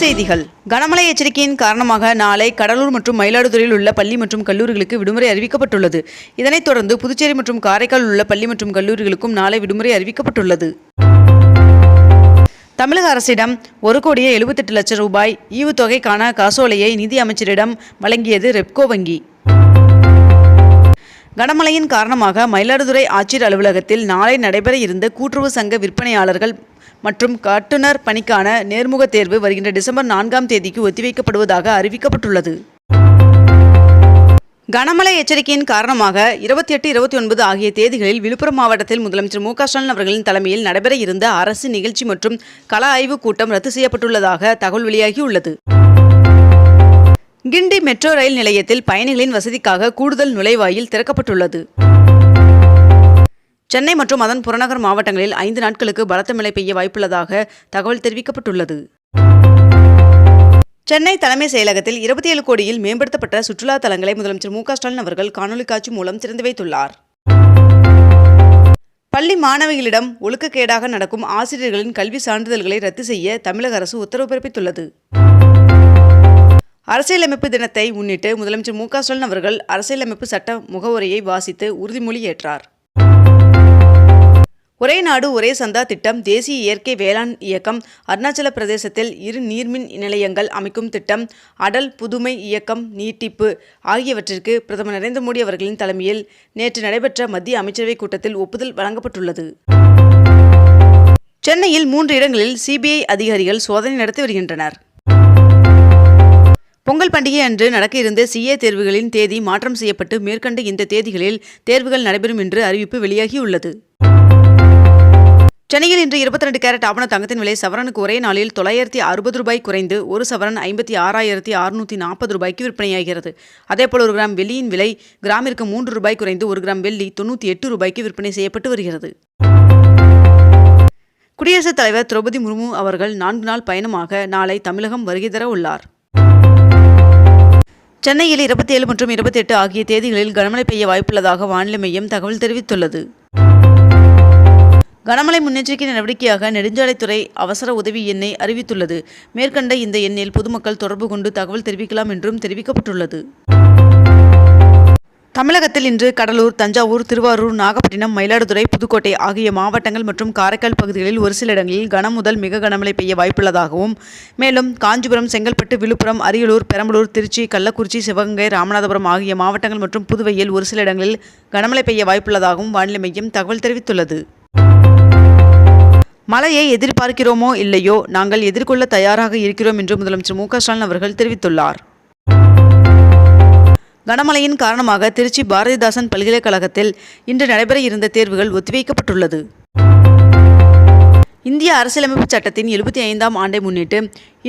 செய்திகள். கனமழை எச்சரிக்கையின் காரணமாக நாளை கடலூர் மற்றும் மயிலாடுதுறையில் உள்ள பள்ளி மற்றும் கல்லூரிகளுக்கு விடுமுறை அறிவிக்கப்பட்டுள்ளது. இதனைத் தொடர்ந்து புதுச்சேரி மற்றும் காரைக்கால் உள்ள பள்ளி மற்றும் கல்லூரிகளுக்கும் நாளை விடுமுறை அறிவிக்கப்பட்டுள்ளது. தமிழக அரசிடம் ஒரு கோடியே எழுபத்தெட்டு லட்சம் ரூபாய் ஈவுத்தொகைக்கான காசோலையை நிதி அமைச்சரிடம் வழங்கியது ரெப்கோ வங்கி. கனமழையின் காரணமாக மயிலாடுதுறை ஆட்சியர் அலுவலகத்தில் நாளை நடைபெற இருந்த கூட்டுறவு சங்க விற்பனையாளர்கள் மற்றும் கட்டுனர் பணிக்கான நேர்முக தேர்வு வருகின்ற டிசம்பர் நான்காம் தேதிக்கு ஒத்திவைக்கப்படுவதாக அறிவிக்கப்பட்டுள்ளது. கனமழை எச்சரிக்கையின் காரணமாக இருபத்தி எட்டு இருபத்தி ஒன்பது ஆகிய தேதிகளில் விழுப்புரம் மாவட்டத்தில் முதலமைச்சர் மு ஸ்டாலின் அவர்களின் தலைமையில் நடைபெற இருந்த அரசு நிகழ்ச்சி மற்றும் கள ஆய்வுக் கூட்டம் ரத்து செய்யப்பட்டுள்ளதாக தகவல் வெளியாகியுள்ளது. கிண்டி மெட்ரோ ரயில் நிலையத்தில் பயணிகளின் வசதிக்காக கூடுதல் நுழைவாயில் திறக்கப்பட்டுள்ளது. சென்னை மற்றும் அதன் புறநகர் மாவட்டங்களில் ஐந்து நாட்களுக்கு பலத்த மழை பெய்ய வாய்ப்புள்ளதாக தகவல் தெரிவிக்கப்பட்டுள்ளது. சென்னை தலைமை செயலகத்தில் இருபத்தி ஏழு கோடியில் மேம்படுத்தப்பட்ட சுற்றுலா தலங்களை முதலமைச்சர் மு ஸ்டாலின் அவர்கள் காணொலி காட்சி மூலம் திறந்து வைத்துள்ளார். பள்ளி மாணவிகளிடம் ஒழுக்கக்கேடாக நடக்கும் ஆசிரியர்களின் கல்வி சான்றிதழ்களை ரத்து செய்ய தமிழக அரசு உத்தரவு பிறப்பித்துள்ளது. அரசியலமைப்பு தினத்தை முன்னிட்டு முதலமைச்சர் மு ஸ்டாலின் அவர்கள் அரசியலமைப்பு சட்ட முகவுரையை வாசித்து உறுதிமொழி ஏற்றார். ஒரே நாடு ஒரே சந்தா திட்டம் தேசிய இயற்கை வேளாண் இயக்கம் அருணாச்சல பிரதேசத்தில் இரு நீர்மின் நிலையங்கள் அமைக்கும் திட்டம் அடல் புதுமை இயக்கம் நீட்டிப்பு ஆகியவற்றிற்கு பிரதமர் நரேந்திர மோடி அவர்களின் தலைமையில் நேற்று நடைபெற்ற மத்திய அமைச்சரவைக் கூட்டத்தில் ஒப்புதல் வழங்கப்பட்டுள்ளது. சென்னையில் மூன்று இடங்களில் சிபிஐ அதிகாரிகள் சோதனை நடத்தி வருகின்றனர். பொங்கல் பண்டிகை அன்று நடக்க இருந்த சிஏ தேர்வுகளின் தேதி மாற்றம் செய்யப்பட்டு மேற்கண்ட இந்த தேதிகளில் தேர்வுகள் நடைபெறும் என்று அறிவிப்பு வெளியாகியுள்ளது. சென்னையில் இன்று இருபத்தி ரெண்டு கேரட் ஆவண தங்கத்தின் விலை சவரனுக்கு ஒரே நாளில் தொள்ளாயிரத்தி அறுபது ரூபாய் குறைந்து ஒரு சவரன் ஐம்பத்தி ஆறாயிரத்தி அறுநூற்றி நாற்பது ரூபாய்க்கு விற்பனையாகிறது. அதேபோல் ஒரு கிராம் வெள்ளியின் விலை கிராமிற்கு மூன்று ரூபாய் குறைந்து ஒரு கிராம் வெள்ளி தொண்ணூற்றி எட்டு ரூபாய்க்கு விற்பனை செய்யப்பட்டு வருகிறது. குடியரசுத் தலைவர் திரௌபதி முர்மு அவர்கள் நான்கு நாள் பயணமாக நாளை தமிழகம் வருகை தர உள்ளார். சென்னையில் இருபத்தி ஏழு மற்றும் இருபத்தி எட்டு ஆகிய தேதிகளில் கனமழை பெய்ய வாய்ப்புள்ளதாக வானிலை மையம் தகவல் தெரிவித்துள்ளது. கனமழை முன்னெச்சரிக்கை நடவடிக்கையாக நெடுஞ்சாலைத்துறை அவசர உதவி எண்ணை அறிவித்துள்ளது. மேற்கண்ட இந்த எண்ணில் பொதுமக்கள் தொடர்பு கொண்டு தகவல் தெரிவிக்கலாம் என்றும் தெரிவிக்கப்பட்டுள்ளது. தமிழகத்தில் இன்று கடலூர் தஞ்சாவூர் திருவாரூர் நாகப்பட்டினம் மயிலாடுதுறை புதுக்கோட்டை ஆகிய மாவட்டங்கள் மற்றும் காரைக்கால் பகுதிகளில் ஒரு சில இடங்களில் கனம் முதல் மிக கனமழை பெய்ய வாய்ப்புள்ளதாகவும் மேலும் காஞ்சிபுரம் செங்கல்பட்டு விழுப்புரம் அரியலூர் பெரம்பலூர் திருச்சி கள்ளக்குறிச்சி சிவகங்கை ராமநாதபுரம் ஆகிய மாவட்டங்கள் மற்றும் புதுவையில் ஒரு சில இடங்களில் கனமழை பெய்ய வாய்ப்புள்ளதாகவும் வானிலை மையம் தகவல் தெரிவித்துள்ளது. மழையை எதிர்பார்க்கிறோமோ இல்லையோ நாங்கள் எதிர்கொள்ள தயாராக இருக்கிறோம் என்று முதலமைச்சர் மு ஸ்டாலின் அவர்கள் தெரிவித்துள்ளார். கனமழையின் காரணமாக திருச்சி பாரதிதாசன் பல்கலைக்கழகத்தில் இன்று நடைபெற இருந்த தேர்வுகள் ஒத்திவைக்கப்பட்டுள்ளது. இந்திய அரசியலமைப்பு சட்டத்தின் எழுபத்தி ஐந்தாம் ஆண்டை முன்னிட்டு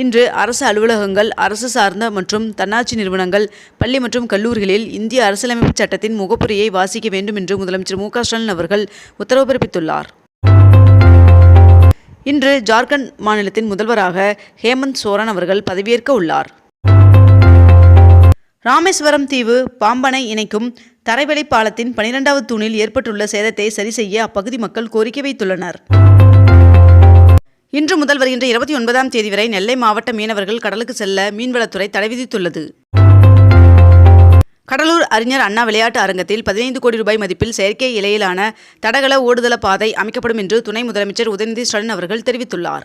இன்று அரசு அலுவலகங்கள் அரசு சார்ந்த மற்றும் தன்னாட்சி நிறுவனங்கள் பள்ளி மற்றும் கல்லூரிகளில் இந்திய அரசியலமைப்பு சட்டத்தின் முகப்புரையை வாசிக்க வேண்டும் என்று முதலமைச்சர் மு க ஸ்டாலின் அவர்கள் உத்தரவு பிறப்பித்துள்ளார். இன்று ஜார்க்கண்ட் மாநிலத்தின் முதல்வராக ஹேமந்த் சோரன் அவர்கள் பதவியேற்க உள்ளார். ராமேஸ்வரம் தீவு பாம்பனை இணைக்கும் தரைவழி பாலத்தின் பனிரெண்டாவது தூணில் ஏற்பட்டுள்ள சேதத்தை சரி செய்ய அப்பகுதி மக்கள் கோரிக்கை வைத்துள்ளனர். இன்று முதல் வருகின்ற இருபத்தி ஒன்பதாம் தேதி வரை நெல்லை மாவட்ட மீனவர்கள் கடலுக்கு செல்ல மீன்வளத்துறை தடை விதித்துள்ளது. கடலூர் அறிஞர் அண்ணா விளையாட்டு அரங்கத்தில் பதினைந்து கோடி ரூபாய் மதிப்பில் செயற்கை இலையிலான தடகள ஓடுதள பாதை அமைக்கப்படும் என்று துணை முதலமைச்சர் உதயநிதி ஸ்டாலின் அவர்கள் தெரிவித்துள்ளார்.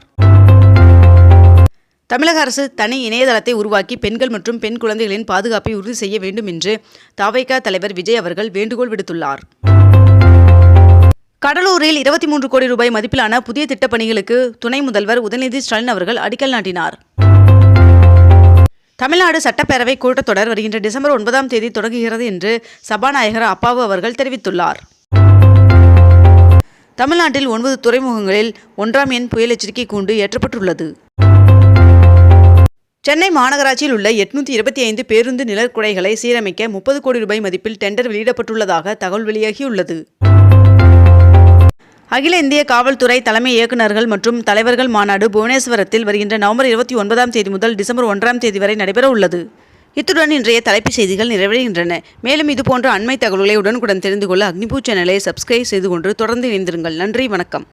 தமிழக அரசு தனி இணையதளத்தை உருவாக்கி பெண்கள் மற்றும் பெண் குழந்தைகளின் பாதுகாப்பை உறுதி செய்ய வேண்டும் என்று தாவைக்கா தலைவர் விஜய் அவர்கள் வேண்டுகோள் விடுத்துள்ளார். கடலூரில் இருபத்தி மூன்று கோடி ரூபாய் மதிப்பிலான புதிய திட்டப்பணிகளுக்கு துணை முதல்வர் உதயநிதி ஸ்டாலின் அவர்கள் அடிக்கல் நாட்டினார். தமிழ்நாடு சட்டப்பேரவை கூட்டத்தொடர் வருகின்ற டிசம்பர் ஒன்பதாம் தேதி தொடங்குகிறது என்று சபாநாயகர் அப்பாவு அவர்கள் தெரிவித்துள்ளார். தமிழ்நாட்டில் ஒன்பது துறைமுகங்களில் ஒன்றாம் எண் புயல் எச்சரிக்கை கூண்டு ஏற்றப்பட்டுள்ளது சென்னை மாநகராட்சியில் உள்ள எட்நூத்தி இருபத்தி ஐந்து பேருந்து நிழற்குடைகளை சீரமைக்க முப்பது கோடி ரூபாய் மதிப்பில் டெண்டர் வெளியிடப்பட்டுள்ளதாக தகவல் வெளியாகியுள்ளது. அகில இந்திய காவல்துறை தலைமை இயக்குநர்கள் மற்றும் தலைவர்கள் மாநாடு புவனேஸ்வரத்தில் வருகின்ற நவம்பர் இருபத்தி ஒன்பதாம் தேதி முதல் டிசம்பர் ஒன்றாம் தேதி வரை நடைபெற உள்ளது. இத்துடன் இன்றைய தலைப்புச் செய்திகள் நிறைவடைகின்றன. மேலும் இதுபோன்ற அண்மை தகவல்களை உடனுக்குடன் தெரிந்து கொள்ள அக்னிபூ சேனலை சப்ஸ்கிரைப் செய்து கொண்டு தொடர்ந்து இணைந்திருங்கள். நன்றி வணக்கம்.